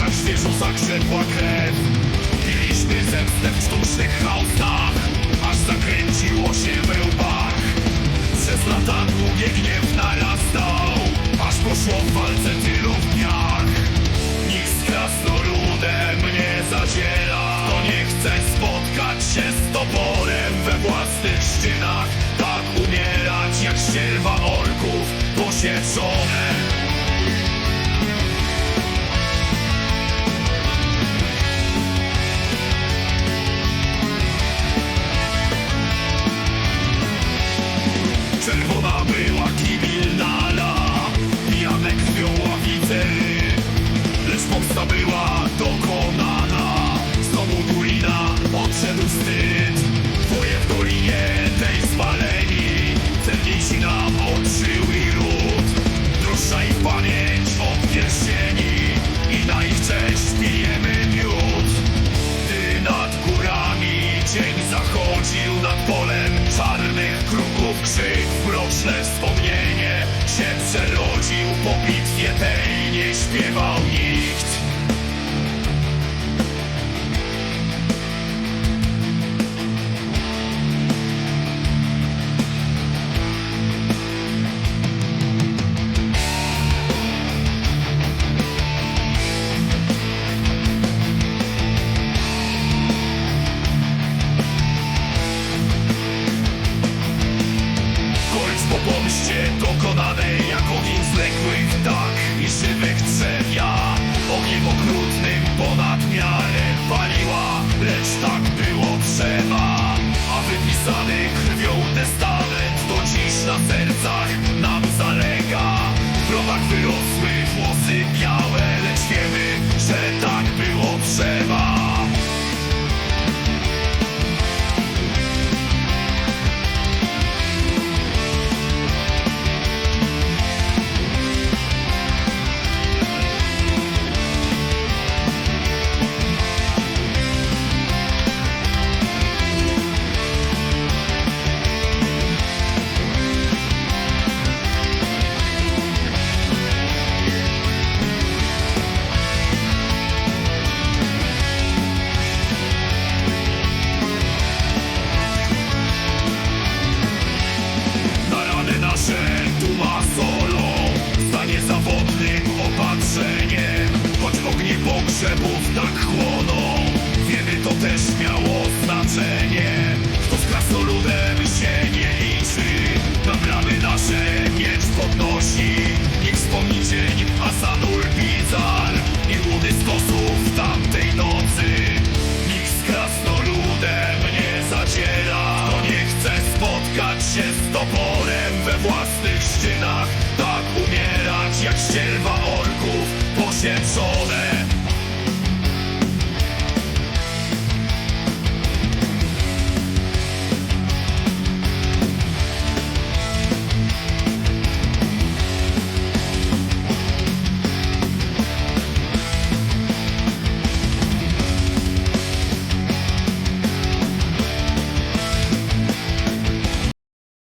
Na toporach świeżo zakrzepła krew. Mieliśmy zemstę w sztucznych chaosach Aż zakręciło się we łbach. Przez lata długie gniew narastał. Aż poszło w walce tylu w dniach. Nikt z krasnoludem nie zadziela. Kto nie chce spotkać się z toporem we własnych szczynach Tak umierać jak sierwa orków posieczone była Pijane krwią ławice Lecz pomsta była dokonana śpiewał nikt. Dokonanej tak i żywych drzew ja Ogniem okrutnym ponad miarę paliła, lecz tak było trzeba A wypisany ognie pogrzebów tak chłoną. Wiemy to też miało znaczenie. Kto z krasnoludem się nie liczy Na bramy nasze miecz podnosi. Niech wspomni dzień Asanur Bizar. I łudy stosów tamtej nocy. Nikt z krasnoludem nie zadziera Kto nie chce spotkać się z toporem we własnych szczynach Tak umierać jak ścierwa orków posieczone